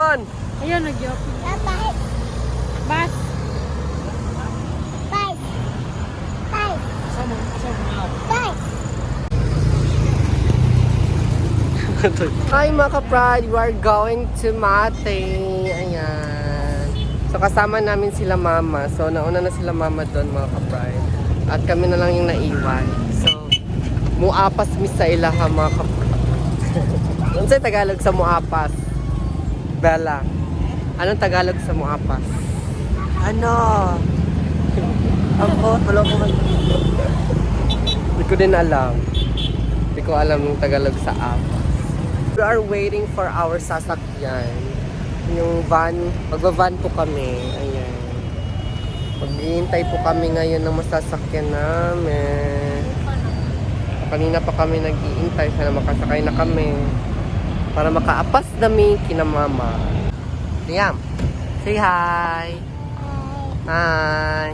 Ayun. Ayun, nag-joking. Bye. Bas. Bye. Bye. Hi mga ka-pride, we are going to Mate. Ayan. So kasama namin sila mama. So nauna na sila mama doon mga ka-pride. At kami na lang yung naiwan. So, muapas mi sa ilaha mga ka-pride. Ano sa Tagalog sa muapas? Bella. Anong Tagalog sa muapas? Ano? Ako, wala ko man. Hindi ko din alam. Hindi ko alam yung Tagalog sa apas. We are waiting for our sasakyan. Yung van, magbavan po kami. Ayan. Maghihintay po kami ngayon ng masasakyan namin. Kanina pa kami nag-iintay. Sana makasakay na kami. Para makaapas nami kina mama. Liam, say hi. Hi.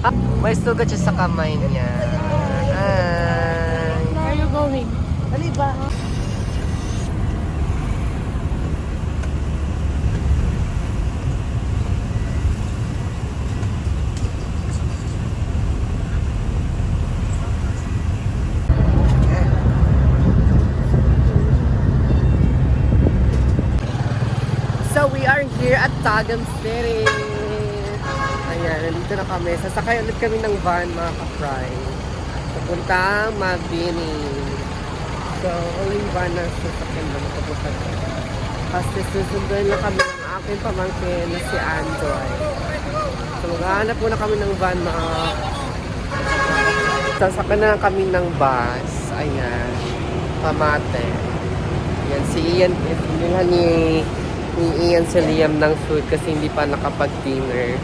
Ah, may sugat siya sa kamay niya. Hi. Where are you going? Dali ba? So we are here at Tagum City. Ayan, nandito na kami. Sasakay ulit kami ng van mga ka-fry. Papuntang Mabini. So, only van na sasakyan na makapunta doon. Kasi susunduin na kami ng aking pamangkin na si Anjoy. So, maghahanap muna kami ng van na sasakyan na kami ng bus. Ayan. Pamate. Yan, si Ian, pinila ni, ni Ian si Liam ng food kasi hindi pa nakapag-dinner.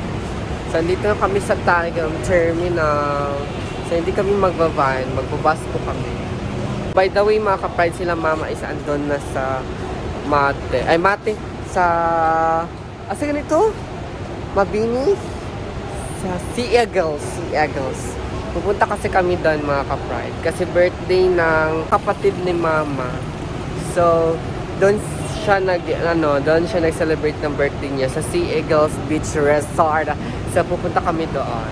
So, dito na kami sa Tagam Terminal. So, hindi kami magbaban. Magbabas po kami. By the way, mga kapride sila mama is andon na sa Mate. Ay, Mate. Sa... Ah, sa ganito? Mabini? Sa Sea Eagles. Sea Eagles. Pupunta kasi kami doon, mga kapride. Kasi birthday ng kapatid ni mama. So, doon siya nag ano, doon siya nag-celebrate ng birthday niya sa Sea Eagles Beach Resort. So pupunta kami doon.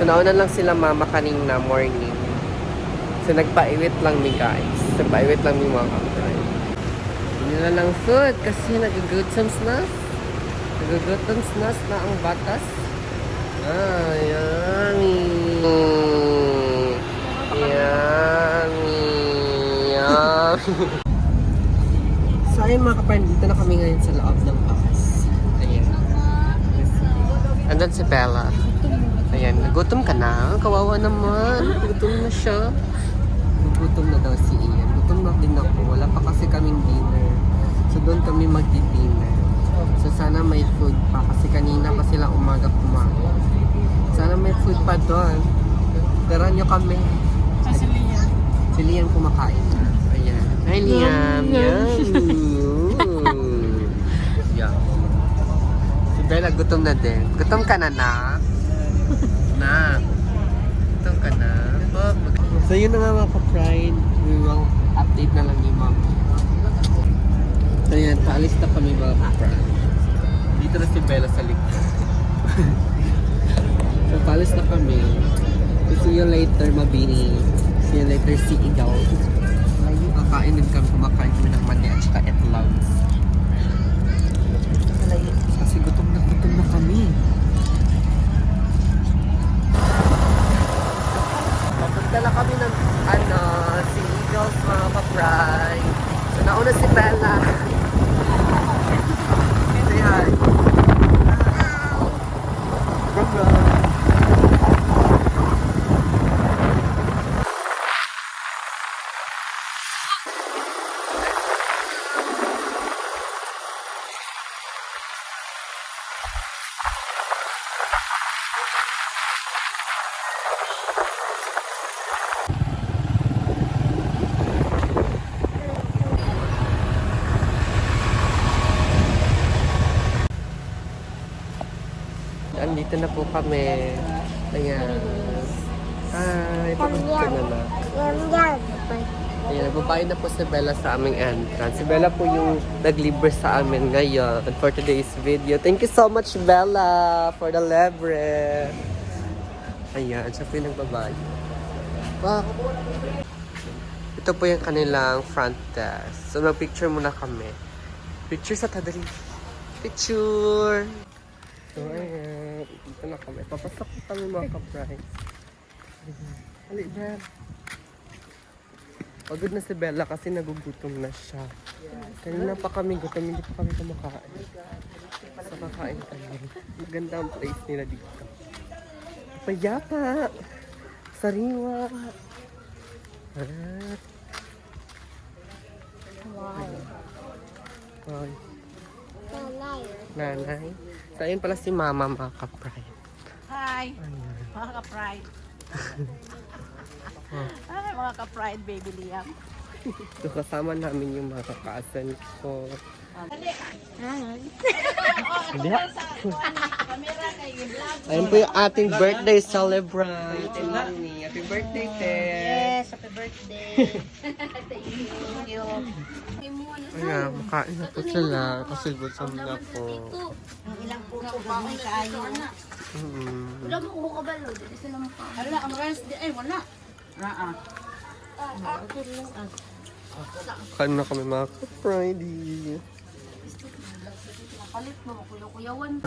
So nauna lang sila mama kanina morning. So nagpaiwit lang mi guys. Nagpaiwit lang mi mga kapatid. Na lang food kasi nag-gutoms na. Nag-gutoms na na ang batas. Ah, yummy. Yummy. Yummy. So ayun mga kapatid, dito na kami ngayon sa loob ng bus. Ayan. Andun si Bella. Ayan, nagutom ka na? Kawawa naman. Gutom na siya. Gutom na daw si Ian. Gutom na din ako. Wala pa kasi kaming dinner. So doon kami magdi-dinner. So sana may food pa kasi kanina pa sila umaga kumain. Sana may food pa doon. Tara nyo kami. Sa Silian. Si Liam kumakain na. Ayan. Hi Liam. Yum, Yum. Si Bella gutom na din. Gutom ka na na? na. Gutom ka na? Oh, So yun na nga mga ka-pride. We will update na lang ni mom. So yan, paalis na kami mga ka-pride. Dito na si Bella sa likod. so paalis na kami. See you later, Mabini. See you later, si Igaw. Kakain din kami, kumakain kami ng mani at saka etlog. Kasi gutom na gutom na kami. Papunta na kami ng ano, si Eagles mga kapray. So nauna si Bella. Say hi. Bye-bye. Andito na po kami. Ayan. Hi, pagod ka na na. Ayan, nagbabayad na po si Bella sa aming entrance. Si Bella po yung naglibre sa amin ngayon for today's video. Thank you so much, Bella, for the libre. Ayan, siya po yung nagbabayad. Wow. Ito po yung kanilang front desk. So, mag-picture muna kami. Picture sa tadali. Picture! So, ayan. Dito na kami. Papasok po kami mga ka-price. Hali, Bella. Pagod na si Bella kasi nagugutom na siya. Kanina pa kami gutom, hindi pa kami kumakain. So kakain kami. Maganda ang place nila dito. Payapa! Sariwa! Ah. Ay, Nanay. nanay. So ayun pala si mama mga kapray. Hi, mga ka-pride. Ay, mga ka-pride, baby Liam. So kasama namin yung mga kakaasan ko. Hindi ha? Ayun po yung ating birthday celebrant. Happy birthday, te! Yes, happy birthday. Thank you. Ayan, makain na po sila kasi gutom na po. Ang ilang puso gamay kaayo. Mm. Wala mo kuha ka ba, Lord? Hindi sila mukha. Wala, ang rice di, ay wala. Naa. Kain na kami mga ka-Friday. Palit mo, kuya-kuyawan.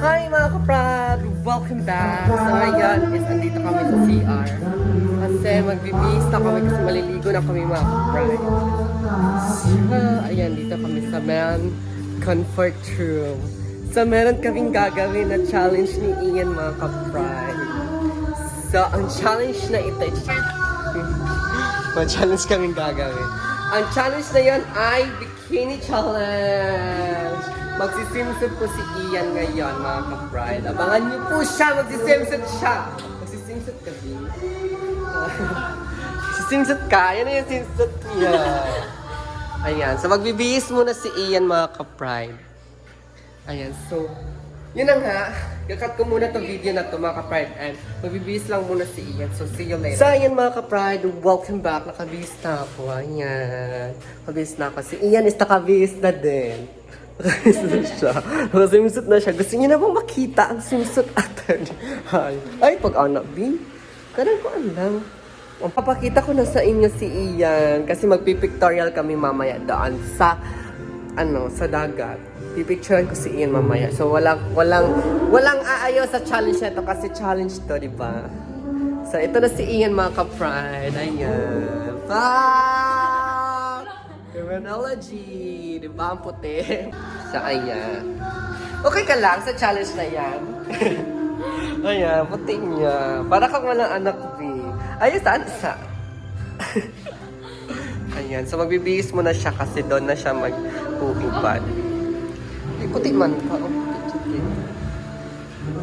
Hi mga kaprad! Welcome back! So ngayon is andito kami sa CR. Kasi magbibihis na kami kasi maliligo na kami mga kaprad. So, ayan, dito kami sa men comfort room. So meron kaming gagawin na challenge ni Ian mga kaprad. So, ang challenge na ito, may challenge kaming gagawin. Ang challenge na yan ay Bikini Challenge! Magsiswimsuit po si Ian ngayon, mga ka-bride. Abangan niyo po siya, magsiswimsuit siya! Magsiswimsuit ka, Vin. Magsiswimsuit ka, yan na yung swimsuit niya. Ayan, so magbibihis muna si Ian, mga ka-pride. Ayan, so, yun na nga. Kakat ko muna tong video na to mga ka-pride and magbibihis lang muna si Ian. So, see you later. So, ayan mga ka-pride, welcome back. Nakabihis na ako. Ayan. Nakabihis na ako. Si Ian is nakabihis na din. Nakabihis na siya. Nakaswimsuit na siya. Gusto niyo na bang makita ang swimsuit atin? Ay, ay pag-anak, B. Karang ko alam. Ang papakita ko na sa inyo si Ian kasi magpipictorial kami mamaya doon sa ano, sa dagat. Pipicturean ko si Ian mamaya. So walang walang walang aayaw sa challenge na to kasi challenge to, di ba? So ito na si Ian mga ka-pride. Ayan. Fuck! Criminology. Di ba ang puti? So ayan. Okay ka lang sa challenge na yan. ayan, puti niya. Para kang walang anak, B. Ayun, saan sa? Ayan, so magbibihis mo na siya kasi doon na siya mag-uubad. Ay, puti man ka. Oh, puti.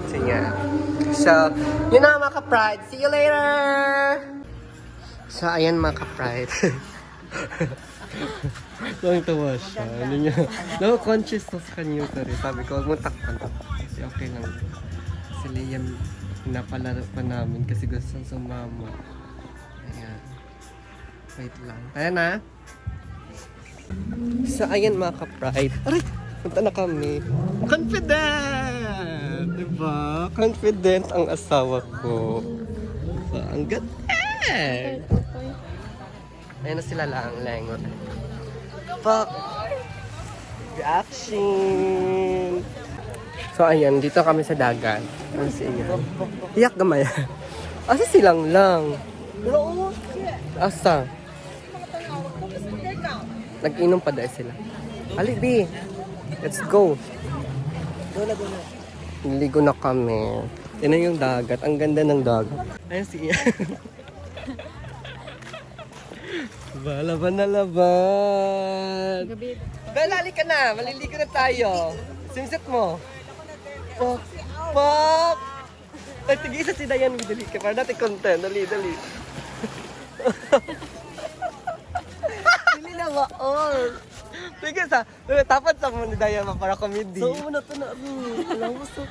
Sige. So, yun na mga ka-pride. See you later! So, ayan mga ka-pride. Lang tawa siya. Ano niya? No, conscious na sa kanya rin. Sabi ko, huwag mo takpan. Okay lang. Si Liam, pinapalaro pa namin kasi gusto sa mama. Ayan. Wait lang. Ayan na. So, ayan mga ka-pride. Aray! Punta na kami. Confident! Diba? Confident ang asawa ko. So, ang galing! Ayan na sila lang, lengot. Fuck! Reaction! So, ayan. Dito kami sa dagat. Ano si Ian? Iyak gamay. Asa silang lang? Asa? Nag-inom pa dahil sila. Ali, B. Let's go. Niligo na kami. Yan yung dagat. Ang ganda ng dagat. Ayun si Ian. Ba, laban na laban. Gabi. Bella, halika na. Maliligo na tayo. Swimsuit mo. Fuck. Fuck. Ay, tigisa si Dayan. Dali ka. Para natin content. Dali, dali. Dili na ba? Oh. Sige sa. Tapat sa mo ni Dayan para comedy. So, muna to na. Alam mo sa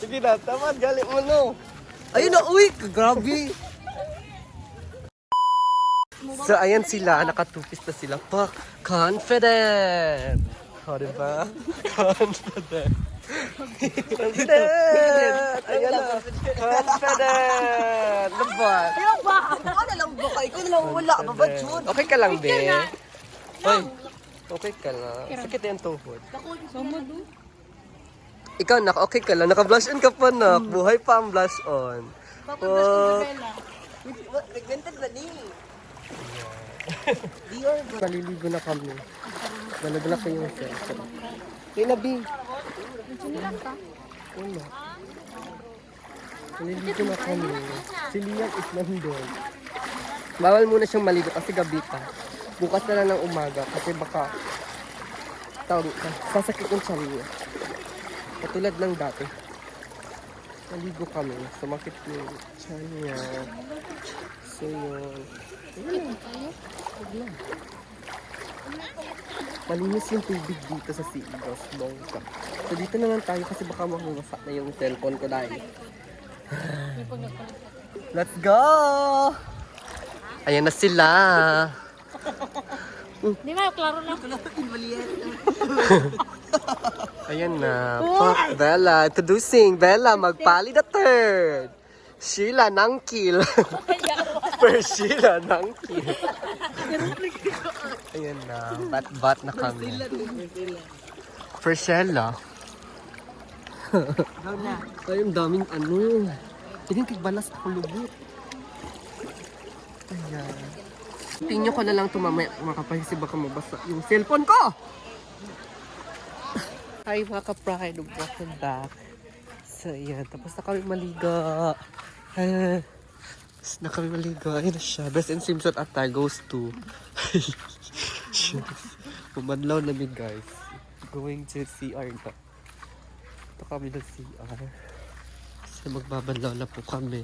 Sige na. Tapat. Galit mo no. Ayun na. Uy. Grabe. So, ayan sila. Nakatupis na sila. Pa, confident! O, diba? Confident. Confident! Ayan na. Confident! Diba? ba? Ako na lang ba kayo? Ikaw na lang wala ba, Jun? Okay ka lang, be? Hoy, okay ka lang. Sakit yung tuhod. Ikaw, nak, okay ka lang. Naka-blush on ka pa, nak. Buhay pa ang blush on. Oh, Nagwented na ni. Maliligo na kami. Nalagla ko yung cellphone. Hey, Nabi. Wala. Maliligo na kami. Si Liam is nandun. Bawal muna siyang maligo kasi gabi pa. Bukas na lang ng umaga kasi baka tawag, sasakit yung niya. Katulad ng dati. Maligo kami. Sumakit yung tiyan niya. Yun. Malinis yung tubig dito sa Seagulls, bongga. So dito naman tayo kasi baka mamumasa na yung cellphone ko dahil. Let's go! Ayan na sila. Di ba, klaro lang. Ayan na. Fuck, Bella. Introducing Bella, magpali the third. Sheila Nangkil. Per Sheila Nangkil. Ayan na. Bat-bat na kami. Per Sheila. Ay, ang daming ano. Tingin tigbalas ako lubot. Ayan. Tingnan ko na lang ito mamaya makapahisi baka mabasa yung cellphone ko. Hi mga ka-pride, welcome back. So yan, tapos na kami maligo. Na kami maligo. Ayun na siya. Best in swimsuit at I goes to. Pumadlaw na min guys. Going to CR na. Ito kami ng CR. So magbabadlaw na po kami.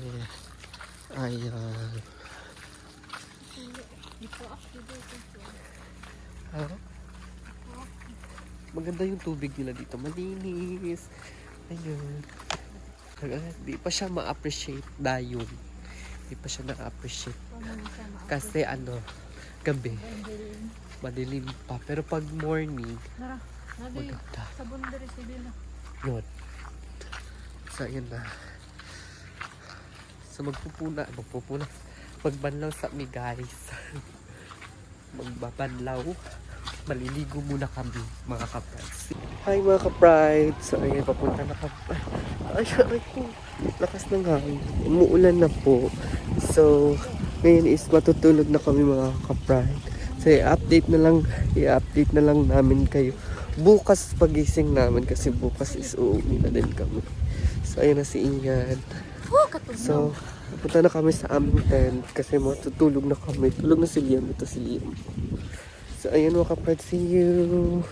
Ayan. Ah? Maganda yung tubig nila dito. Malinis. Ayun. Di pa siya ma-appreciate dayon. Di pa siya na-appreciate. Kasi ano, gabi. Madilim pa. Pero pag morning, maganda. Sabon dari si Dina. Yun. So, ayun na. So, magpupuna. Magpupuna. Magbanlaw sa mi, guys. Magbabanlaw. Maliligo muna kami, mga kaprides. Hi, mga kaprides. So, ayun, papunta na kami. Ay, ay, ay. Lakas ng hangin. Umuulan na po. So, ngayon is matutulog na kami, mga kapride. So, i-update na lang, i-update na lang namin kayo bukas pagising namin kasi bukas is uuwi na din kami. So, ayun na si Ian. So, punta na kami sa aming tent kasi matutulog na kami. Tulog na si Liam. Ito si Liam. So, ayun mga kapatid. See you!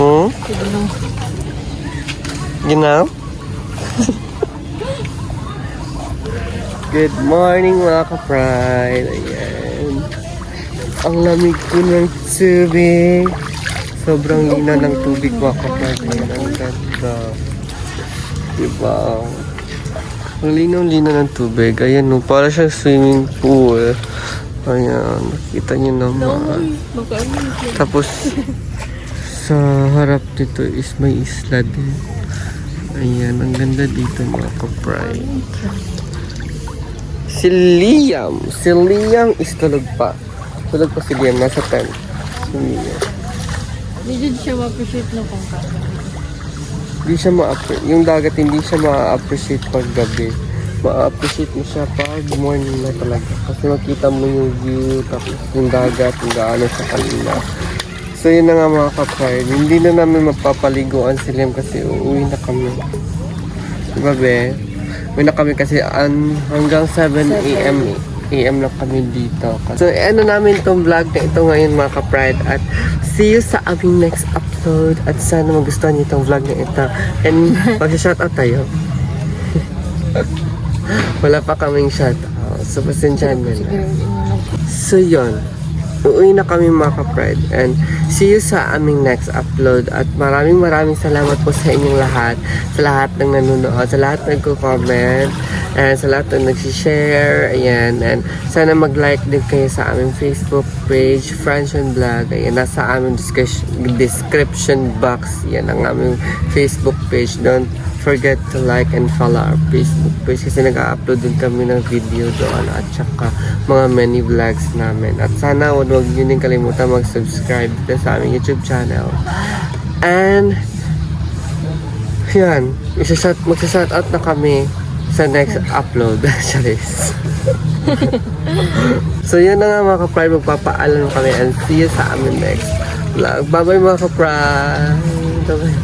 Hmm? Ginaw? Good morning mga ka-pride. Ayan. Ang lamig ko ng tubig. Sobrang linaw ng tubig mga ka-pride. Ang ganda. Diba? Ang linaw-linaw ng tubig. Ayan, no, para siyang swimming pool. Ayan, nakita niyo naman. Tapos, sa harap nito is may isla din. Ayan, ang ganda dito mga ka-pride. Si Liam. Si Liam is tulog pa. Tulog pa si Liam. Nasa tent. Si Liam. Dyan siya ma-appreciate ng kung kaka. Hindi siya ma-appreciate. Yung dagat hindi siya ma-appreciate pag gabi. Ma-appreciate mo siya pag morning na talaga. Kasi makita mo yung view, tapos yung dagat, yung gaano sa kanila. So yun na nga mga kapard. Hindi na namin mapapaliguan si Liam kasi uuwi na kami. Diba be? Uwi na kami kasi an, hanggang 7 a.m. AM na kami dito. So, ano namin itong vlog na ito ngayon mga ka-pride at see you sa aming next upload at sana magustuhan niyo itong vlog na ito and mag-shoutout tayo. Wala pa kaming shoutout. So, pasensyahan mo na. So, yun. Uuwi na kami mga ka-pride and see you sa aming next upload at maraming maraming salamat po sa inyong lahat sa lahat ng nanonood, sa lahat ng nagko-comment and sa lahat ng nagsishare ayan and sana mag-like din kayo sa aming Facebook page Francian Vlog ayan nasa aming description, box yan ang aming Facebook page don't forget to like and follow our Facebook page kasi nag-upload din kami ng video doon at saka mga many vlogs namin. At sana huwag huwag nyo din kalimutan mag-subscribe sa aming YouTube channel. And yan, isa-shout, magsa-shout out na kami sa next upload. Charis. so yun na nga mga ka-pride, magpapaalam kami and see you sa amin next vlog. Bye-bye mga ka-pride. Bye-bye.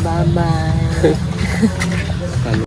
Bye-bye.